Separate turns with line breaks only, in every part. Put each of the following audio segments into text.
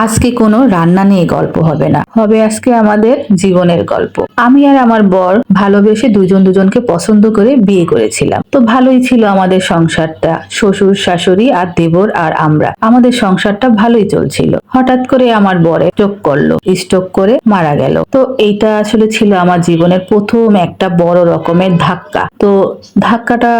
আজকে কোনো রান্না নিয়ে গল্প হবে না। হবে আজকে আমাদের জীবনের গল্প। আমি আর আমার বর ভালোবেসে দুজন দুজনকে পছন্দ করে বিয়ে করেছিলাম। তো ভালোই ছিল আমাদের সংসারটা। শ্বশুর, শাশুড়ি আর দেবর আর আমরা। আমাদের সংসারটা ভালোই চলছিল। হঠাৎ করে আমার বরে স্ট্রোক করল। স্ট্রোক করে মারা গেল। তো এইটা আসলে ছিল আমার জীবনের প্রথম একটা বড় রকমের ধাক্কা। তো ধাক্কাটা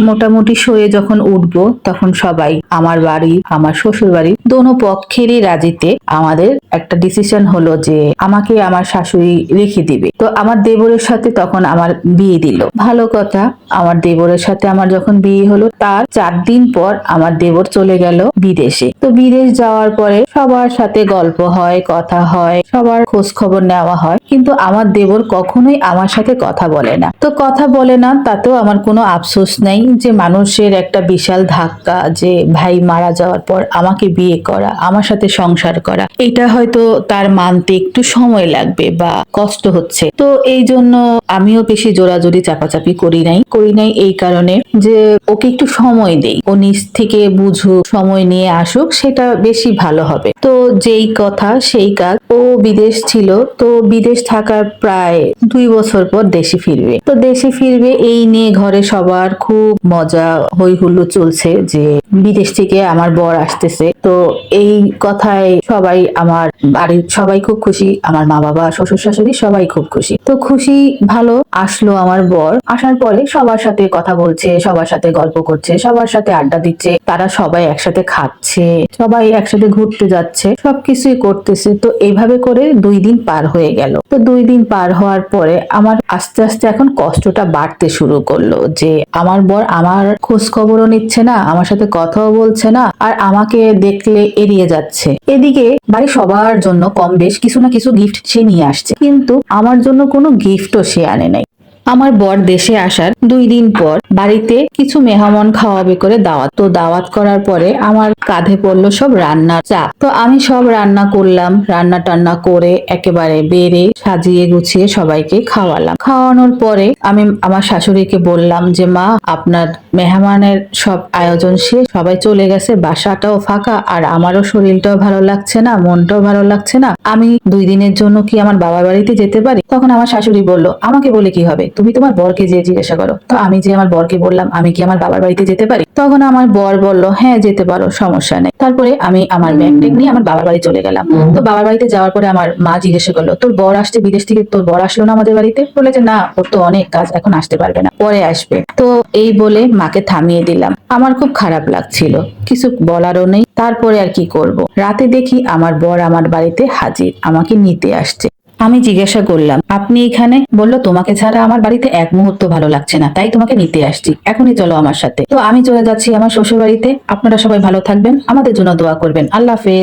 মোটামুটি সয়ে যখন উঠবো, তখন সবাই, আমার বাড়ি, আমার শ্বশুর বাড়ি দোনো পক্ষেরই রাজিতে আমাদের একটা ডিসিশন হলো যে আমাকে আমার শাশুড়ি রেখে দিবে। তো আমার দেবরের সাথে তখন আমার বিয়ে দিল। ভালো কথা, আমার দেবরের সাথে আমার যখন বিয়ে হলো, তার চার দিন পর আমার দেবর চলে গেল বিদেশে। তো বিদেশ যাওয়ার পরে সবার সাথে গল্প হয়, কথা হয়, সবার খোঁজ খবর নেওয়া হয়। কিন্তু আমার দেবর কখনোই আমার সাথে কথা বলে না। তো কথা বলে না, তাতেও আমার কোনো আফসোস নেই যে মানুষের একটা বিশাল ধাক্কা, যে ভাই মারা যাওয়ার পর আমাকে বিয়ে করা, আমার সাথে সংসার করা। এটা হয়তো তার মানতে একটু সময় লাগবে বা কষ্ট হচ্ছে। তো এই জন্য আমিও বেশি জোরাজোরি চাপাচাপি করি নাই করি নাই এই কারণে যে ওকে একটু সময় দেই। ও নিজ থেকে বুঝুক, সময় নিয়ে আসুক, সেটা বেশি ভালো হবে। তো যেই কথা, সেই কাজ ও বিদেশ ছিল, তো বিদেশ থাকার প্রায় দুই বছর পর দেশে ফিরবে। তো দেশে ফিরবে, এই নিয়ে ঘরে সবার খুব মজা হই হুল্লো চলছে যে বিদেশ থেকে আমার বর আসতেছে। তো এই কথায় সবাই আমার বাড়ির সবাই খুব খুশি, আমার মা বাবা, শ্বশুর শাশুড়ি সবাই খুব খুশি। তো খুশি ভালো আসলো আমার বর। আসার পরে সবার সাথে কথা বলছে, সবার সাথে গল্প করছে, সবার সাথে আড্ডা দিচ্ছে, তারা সবাই একসাথে খাচ্ছে, সবাই একসাথে ঘুরতে যাচ্ছে, সবকিছুই করতেছে। তো এইভাবে করে দুই দিন পার হয়ে গেল। তো দুই দিন পার হওয়ার পরে আমার আস্তে আস্তে এখন কষ্টটা বাড়তে শুরু করল যে আমার বর আমার খোঁজ খবরও নিচ্ছে না, আমার সাথে কথাও বলছে না, আর আমাকে দেখলে এড়িয়ে যাচ্ছে। এদিকে বাড়ি সবার জন্য কম বেশ কিছু না কিছু গিফট সে নিয়ে আসছে। কিন্তু আমার জন্য কোনো গিফটও সে আনে নাই। আমার বর দেশে আসার দুই দিন পর বাড়িতে কিছু মেহমান খাওয়াবে করে দাওয়াত। তো দাওয়াত করার পরে আমার কাঁধে পড়ল সব রান্নার চাপ। তো আমি সব রান্না করলাম। রান্না টান্না করে একেবারে বেড়ে সাজিয়ে গুছিয়ে সবাইকে খাওয়ালাম। খাওয়ানোর পরে আমি আমার শাশুড়িকে বললাম যে, মা, আপনার মেহমানের সব আয়োজন শেষ। সবাই চলে গেছে। বাসাটাও ফাঁকা। আর আমারও শরীরটাও ভালো লাগছে না, মনটাও ভালো লাগছে না। আমি দুই দিনের জন্য কি আমার বাবার বাড়িতে যেতে পারি? তখন আমার শাশুড়ি বলল, আমাকে বলে কি হবে? তুমি তোমার বরকে যে জিজ্ঞাসা করো। তো আমি যে আমার বরকে বললাম, আমি কি আমার বাবার বাড়িতে যেতে পারি? তখন আমার বর বলল হ্যাঁ যেতে পারো, সমস্যা নেই। তারপরে আমি আমার ব্যাগ ট্যাগ নিয়ে আমার বাবার বাড়ি চলে গেলাম। তো বাবার বাড়িতে যাওয়ার পরে আমার মা জিজ্ঞাসা করল, তোর বর আসছে বিদেশ থেকে? তোর বর আসলো না আমাদের বাড়িতে? বলে যে, না, ওর তো অনেক কাজ, এখন আসতে পারবে না, পরে আসবে। তো এই বলে মাকে থামিয়ে দিলাম। আমার খুব খারাপ লাগছিল, কিছু বলারও নেই। তারপরে আর কি করব? রাতে দেখি আমার বর আমার বাড়িতে হাজির, আমাকে নিতে আসছে। আমি জিজ্ঞাসা করলাম, আপনি এখানে? বলল, তোমাকে ছাড়া আমার বাড়িতে এক মুহূর্ত ভালো লাগছে না, তাই তোমাকে নিতে আসছি। এখনই চলো আমার সাথে। তো আমি চলে যাচ্ছি আমার শ্বশুর বাড়িতে আপনারা সবাই ভালো থাকবেন, আমাদের জন্য দোয়া করবেন। আল্লাহ হাফেজ।